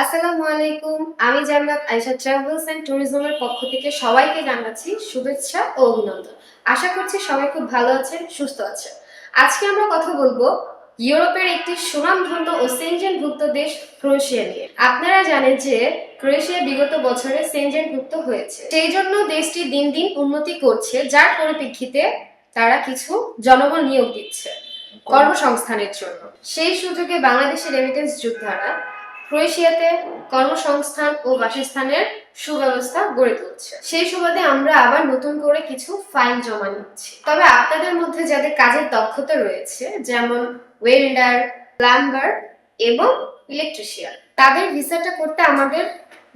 আসসালামু আলাইকুম, আমি জান্নাত আয়শা ট্রাভেলস এন্ড ট্যুরিজমের পক্ষ থেকে সবাইকে জানাচ্ছি শুভেচ্ছা ও অভিনন্দন। আশা করছি সবাই খুব ভালো আছেন, সুস্থ আছেন। আজকে আমরা কথা বলব ইউরোপের একটি সুনামধন্য ও সেনজেনভুক্ত দেশ ক্রোয়েশিয়া নিয়ে। আপনারা জানেন যে ক্রোয়েশিয়া বিগত বছরে সেনজেনভুক্ত হয়েছে। সেই জন্য দেশটি দিন দিন উন্নতি করছে, যার পরিপ্রেক্ষিতে তারা কিছু জনবল নিয়োগ দিচ্ছে কর্মসংস্থানের জন্য। সেই সুযোগে বাংলাদেশের রেমিটেন্স যোদ্ধারা ক্রোয়েশিয়াতে কর্মসংস্থান ও বাসস্থানের সুব্যবস্থা গড়ে তুলছে। সেই সুবাদে আমরা আবার নতুন করে কিছু ফাইল জমা নিচ্ছি। তবে আপনাদের মধ্যে যাদের কাজের দক্ষতা রয়েছে, যেমন ওয়েল্ডার, প্লাম্বার এবং ইলেকট্রিশিয়ান, তাদের ভিসাটা করতে আমাদের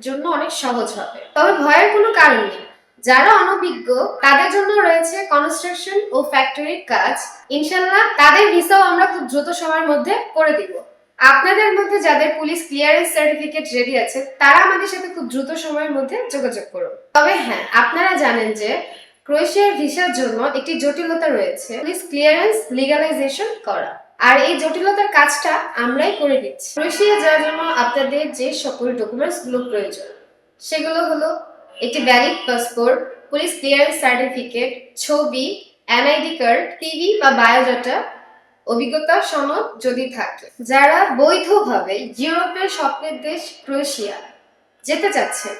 জন্য অনেক সহজ হবে। তবে ভয়ের কোনো কারণ নেই। যারা অনভিজ্ঞ, তাদের জন্য রয়েছে কনস্ট্রাকশন ও ফ্যাক্টরির কাজ। ইনশাল্লাহ তাদের ভিসাও আমরা খুব দ্রুত সময়ের মধ্যে করে দিব। আপনাদের মধ্যে যাদের পুলিশ ক্লিয়ারেন্স সার্টিফিকেট রেডি আছে, তারা আমাদের সাথে খুব দ্রুত সময়ের মধ্যে যোগাযোগ করুন। তবে হ্যাঁ আপনারা জানেন যে ক্রোয়েশিয়ার ভিসার জন্য একটি জটিলতা রয়েছে। পুলিশ ক্লিয়ারেন্স লিগালাইজেশন করা। আর এই জটিলতার কাজটা আমরাই করে দিচ্ছি। ক্রোয়েশিয়া যাওয়ার জন্য আপনাদের যে সকল ডকুমেন্টসগুলো প্রয়োজন, সেগুলো হলো একটি valid passport police clearance certificate ছবি এনআইডি কার্ড টিভি বা বায়োডাটা অভিজ্ঞতা সনদ যদি থাকে। যারা বৈধভাবে ইউরোপের স্বপ্নের দেশ ক্রোয়েশিয়া যেতে চাচ্ছে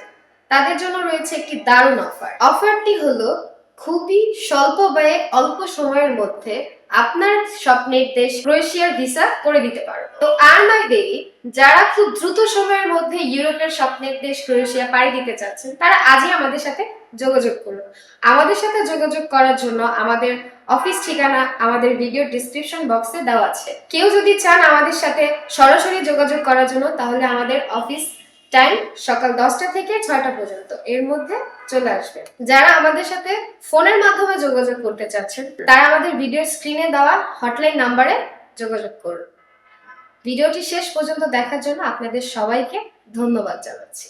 তাদের জন্য রয়েছে একটি দারুণ অফার। অফারটি হলো খুবই স্বল্প ব্যয়ে অল্প সময়ের মধ্যে আপনার স্বপ্নের দেশ ক্রোয়েশিয়ার ভিসা করে দিতে পারো। তো আর নয় দেরি যারা খুব দ্রুত সময়ের মধ্যে ইউরোপের স্বপ্নের দেশ ক্রোয়েশিয়া পাড়ি দিতে চাচ্ছেন, তারা আজই আমাদের সাথে যোগাযোগ করুন। আমাদের সাথে যোগাযোগ করার জন্য আমাদের অফিস ঠিকানা, আমাদের ভিডিও ডিসক্রিপশন বক্সে দেওয়া আছে। কেউ যদি চান আমাদের সাথে সরাসরি যোগাযোগ করার জন্য, তাহলে আমাদের অফিস টাইম সকাল দশটা থেকে ছয়টা পর্যন্ত। এর মধ্যে চলে আসবে। যারা আমাদের সাথে ফোনের মাধ্যমে যোগাযোগ করতে চাচ্ছেন, তারা আমাদের ভিডিও স্ক্রিনে দেওয়া হটলাইন নাম্বারে যোগাযোগ করুন। ভিডিওটি শেষ পর্যন্ত দেখার জন্য আপনাদের সবাইকে ধন্যবাদ জানাচ্ছি।